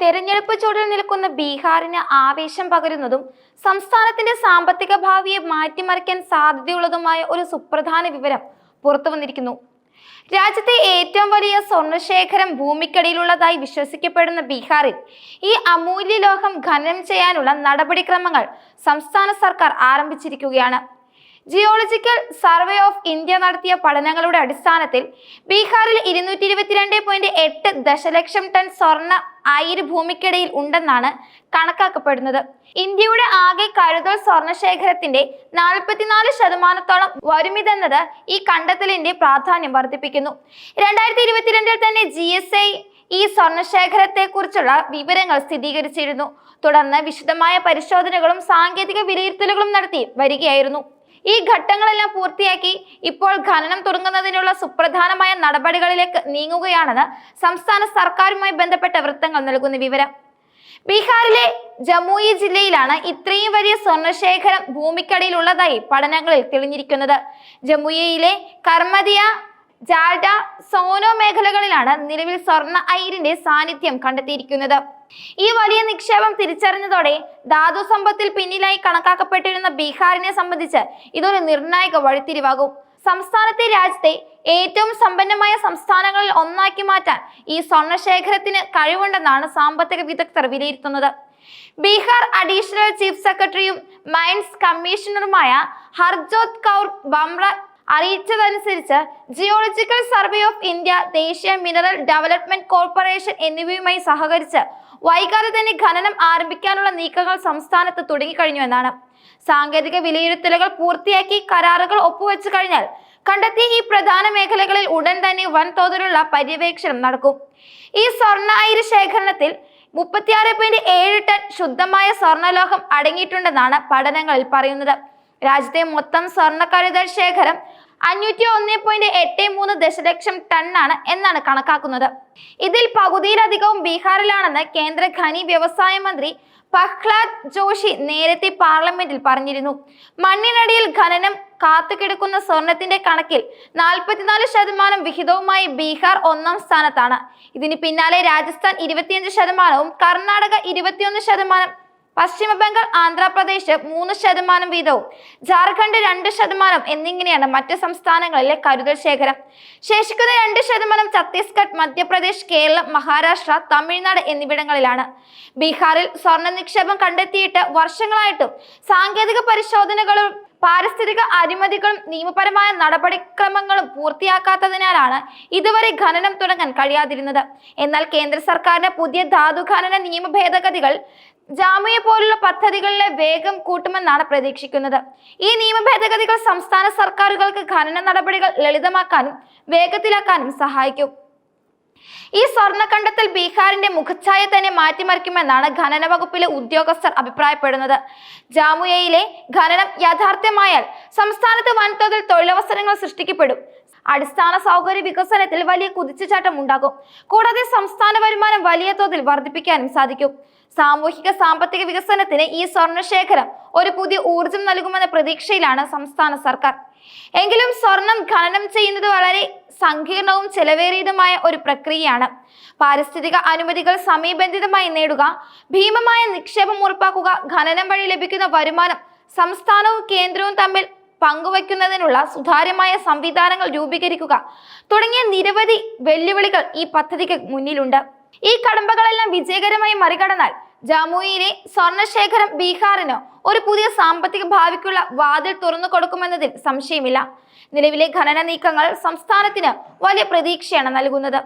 തെരഞ്ഞെടുപ്പ് ചൂടിൽ നിൽക്കുന്ന ബീഹാറിന് ആവേശം പകരുന്നതും സംസ്ഥാനത്തിന്റെ സാമ്പത്തിക ഭാവിയെ മാറ്റിമറിക്കാൻ സാധ്യതയുള്ളതുമായ ഒരു സുപ്രധാന വിവരം പുറത്തു വന്നിരിക്കുന്നു. രാജ്യത്തെ ഏറ്റവും വലിയ സ്വർണശേഖരം ഭൂമിക്കടിയിലുള്ളതായി വിശ്വസിക്കപ്പെടുന്ന ബീഹാറിൽ ഈ അമൂല്യ ലോഹം ഖനനം ചെയ്യാനുള്ള നടപടിക്രമങ്ങൾ സംസ്ഥാന സർക്കാർ ആരംഭിച്ചിരിക്കുകയാണ്. ജിയോളജിക്കൽ സർവേ ഓഫ് ഇന്ത്യ നടത്തിയ പഠനങ്ങളുടെ അടിസ്ഥാനത്തിൽ ബീഹാറിൽ ഇരുന്നൂറ്റി ഇരുപത്തിരണ്ട് പോയിന്റ് എട്ട് ദശലക്ഷം ടൺ സ്വർണ ആയിര ഭൂമിക്കിടയിൽ ഉണ്ടെന്നാണ് കണക്കാക്കപ്പെടുന്നത്. ഇന്ത്യയുടെ ആകെ കരുതൽ സ്വർണശേഖരത്തിന്റെ നാൽപ്പത്തിനാല് ശതമാനത്തോളം വരുമിതെന്നത് ഈ കണ്ടെത്തലിന്റെ പ്രാധാന്യം വർദ്ധിപ്പിക്കുന്നു. രണ്ടായിരത്തി ഇരുപത്തിരണ്ടിൽ തന്നെ ജി എസ് ഐ ഈ സ്വർണശേഖരത്തെക്കുറിച്ചുള്ള വിവരങ്ങൾ സ്ഥിരീകരിച്ചിരുന്നു. തുടർന്ന് വിശദമായ പരിശോധനകളും സാങ്കേതിക വിലയിരുത്തലുകളും നടത്തി വരികയായിരുന്നു. ഈ ഘട്ടങ്ങളെല്ലാം പൂർത്തിയാക്കി ഇപ്പോൾ ഖനനം തുടങ്ങുന്നതിനുള്ള സുപ്രധാനമായ നടപടികളിലേക്ക് നീങ്ങുകയാണെന്ന് സംസ്ഥാന സർക്കാരുമായി ബന്ധപ്പെട്ട വൃത്തങ്ങൾ നൽകുന്ന വിവരം. ബീഹാറിലെ ജമുയി ജില്ലയിലാണ് ഇത്രയും വലിയ സ്വർണശേഖരം ഭൂമിക്കടിയിലുള്ളതായി പഠനങ്ങളിൽ തെളിഞ്ഞിരിക്കുന്നത്. ജമുയിലെ കർമ്മദിയ ജാൽഡ സോനോ മേഖലകളിലാണ് നിലവിൽ സ്വർണ അയിരിന്റെ സാന്നിധ്യം കണ്ടെത്തിയിരിക്കുന്നത്. ഈ വലിയ നിക്ഷേപം തിരിച്ചറിഞ്ഞതോടെ ധാതു സമ്പത്തിൽ പിന്നിലായി കണക്കാക്കപ്പെട്ടിരുന്ന ബീഹാറിനെ സംബന്ധിച്ച് ഇതൊരു നിർണായക വഴിത്തിരിവാകും. സംസ്ഥാനത്തെ രാജ്യത്തെ ഏറ്റവും സമ്പന്നമായ സംസ്ഥാനങ്ങളിൽ ഒന്നാക്കി മാറ്റാൻ ഈ സ്വർണശേഖരത്തിന് കഴിവുണ്ടെന്നാണ് സാമ്പത്തിക വിദഗ്ധർ വിലയിരുത്തുന്നത്. ബീഹാർ അഡീഷണൽ ചീഫ് സെക്രട്ടറിയും മൈൻസ് കമ്മീഷണറുമായ ഹർജോത് കൗർ ബംറ അറിയിച്ചതനുസരിച്ച് ജിയോളജിക്കൽ സർവേ ഓഫ് ഇന്ത്യ ദേശീയ മിനറൽ ഡെവലപ്മെന്റ് കോർപ്പറേഷൻ എന്നിവയുമായി സഹകരിച്ച് വൈകാതെ തന്നെ ഖനനം ആരംഭിക്കാനുള്ള നീക്കങ്ങൾ സംസ്ഥാനത്ത് തുടങ്ങിക്കഴിഞ്ഞു എന്നാണ്. സാങ്കേതിക വിലയിരുത്തലുകൾ പൂർത്തിയാക്കി കരാറുകൾ ഒപ്പുവെച്ചു കഴിഞ്ഞാൽ കണ്ടെത്തിയ ഈ പ്രധാന മേഖലകളിൽ ഉടൻ തന്നെ വൻതോതിലുള്ള പര്യവേക്ഷണം നടക്കും. ഈ സ്വർണ അയിര് ശേഖരണത്തിൽ മുപ്പത്തിയാറ് പോയിന്റ് ഏഴ് ടൺ ശുദ്ധമായ സ്വർണലോഹം അടങ്ങിയിട്ടുണ്ടെന്നാണ് പഠനങ്ങളിൽ പറയുന്നത്. രാജ്യത്തെ മൊത്തം സ്വർണ കരുതൽ ശേഖരം അഞ്ഞൂറ്റി ഒന്ന് പോയിന്റ് എട്ട് മൂന്ന് ദശലക്ഷം ടണ്ണാണ് എന്നാണ് കണക്കാക്കുന്നത്. ഇതിൽ പകുതിയിലധികവും ബീഹാറിലാണെന്ന് കേന്ദ്ര ഖനി വ്യവസായ മന്ത്രി പഹ്ലാദ് ജോഷി നേരത്തെ പാർലമെന്റിൽ പറഞ്ഞിരുന്നു. മണ്ണിനടിയിൽ ഖനനം കാത്തുകിടക്കുന്ന സ്വർണത്തിന്റെ കണക്കിൽ നാൽപ്പത്തിനാല് ശതമാനം വിഹിതവുമായി ബീഹാർ ഒന്നാം സ്ഥാനത്താണ്. ഇതിന് പിന്നാലെ രാജസ്ഥാൻ ഇരുപത്തിയഞ്ച് ശതമാനവും കർണാടക ഇരുപത്തിയൊന്ന് ശതമാനം പശ്ചിമ ബംഗാൾ ആന്ധ്രാപ്രദേശ് മൂന്ന് ശതമാനം വീതവും. ജാർഖണ്ഡ് രണ്ട് ശതമാനം എന്നിങ്ങനെയാണ് മറ്റ് സംസ്ഥാനങ്ങളിലെ കരുതൽ ശേഖരം. ശേഷിക്കുന്ന രണ്ട് ശതമാനം ഛത്തീസ്ഗഡ് മധ്യപ്രദേശ് കേരളം മഹാരാഷ്ട്ര തമിഴ്നാട് എന്നിവിടങ്ങളിലാണ്. ബീഹാറിൽ സ്വർണ നിക്ഷേപം കണ്ടെത്തിയിട്ട് വർഷങ്ങളായിട്ടും സാങ്കേതിക പരിശോധനകളും പാരിസ്ഥിതിക അഴിമതികളും നിയമപരമായ നടപടിക്രമങ്ങളും പൂർത്തിയാക്കാത്തതിനാലാണ് ഇതുവരെ ഖനനം തുടങ്ങാൻ കഴിയാതിരുന്നത്. എന്നാൽ കേന്ദ്ര സർക്കാരിന്റെ പുതിയ ധാതു ഖനന നിയമ ഭേദഗതികൾ ജാമ്യ പോലുള്ള പദ്ധതികളിലെ വേഗം കൂട്ടുമെന്നാണ് പ്രതീക്ഷിക്കുന്നത്. ഈ നിയമ ഭേദഗതികൾ സംസ്ഥാന സർക്കാരുകൾക്ക് ഖനന നടപടികൾ ലളിതമാക്കാനും വേഗത്തിലാക്കാനും സഹായിക്കും. ഈ സ്വർണ കണ്ടെത്തൽ ബീഹാറിന്റെ മുഖച്ഛായ തന്നെ മാറ്റിമറിക്കുമെന്നാണ് ഖനന വകുപ്പിലെ ഉദ്യോഗസ്ഥർ അഭിപ്രായപ്പെടുന്നത്. ജാമുയയിലെ ഖനനം യാഥാർത്ഥ്യമായാൽ സംസ്ഥാനത്ത് വൻതോതിൽ തൊഴിലവസരങ്ങൾ സൃഷ്ടിക്കപ്പെടും. അടിസ്ഥാന സൗകര്യ വികസനത്തിൽ വലിയ കുതിച്ചുചാട്ടം ഉണ്ടാകും. കൂടാതെ സംസ്ഥാന വരുമാനം വലിയ തോതിൽ വർദ്ധിപ്പിക്കാനും സാധിക്കും. സാമൂഹിക സാമ്പത്തിക വികസനത്തിന് ഈ സ്വർണശേഖരം ഒരു പുതിയ ഊർജം നൽകുമെന്ന പ്രതീക്ഷയിലാണ് സംസ്ഥാന സർക്കാർ. എങ്കിലും സ്വർണം ഖനനം ചെയ്യുന്നത് വളരെ സങ്കീർണവും ചെലവേറിയതുമായ ഒരു പ്രക്രിയയാണ്. പാരിസ്ഥിതിക അനുമതികൾ സമയബന്ധിതമായി നേടുക ഭീമമായ നിക്ഷേപം ഉറപ്പാക്കുക ഖനനം വഴി ലഭിക്കുന്ന വരുമാനം സംസ്ഥാനവും കേന്ദ്രവും തമ്മിൽ പങ്കുവയ്ക്കുന്നതിനുള്ള സുതാര്യമായ സംവിധാനങ്ങൾ രൂപീകരിക്കുക തുടങ്ങിയ നിരവധി വെല്ലുവിളികൾ ഈ പദ്ധതിക്ക് മുന്നിലുണ്ട്. ഈ കടമ്പകളെല്ലാം വിജയകരമായി മറികടന്നാൽ ജമ്മുയിലെ സ്വർണശേഖരം ബീഹാറിന് ഒരു പുതിയ സാമ്പത്തിക ഭാവിക്കുള്ള വാതിൽ തുറന്നു കൊടുക്കുമെന്നതിൽ സംശയമില്ല. നിലവിലെ ഖനന നീക്കങ്ങൾ സംസ്ഥാനത്തിന് വലിയ പ്രതീക്ഷയാണ് നൽകുന്നത്.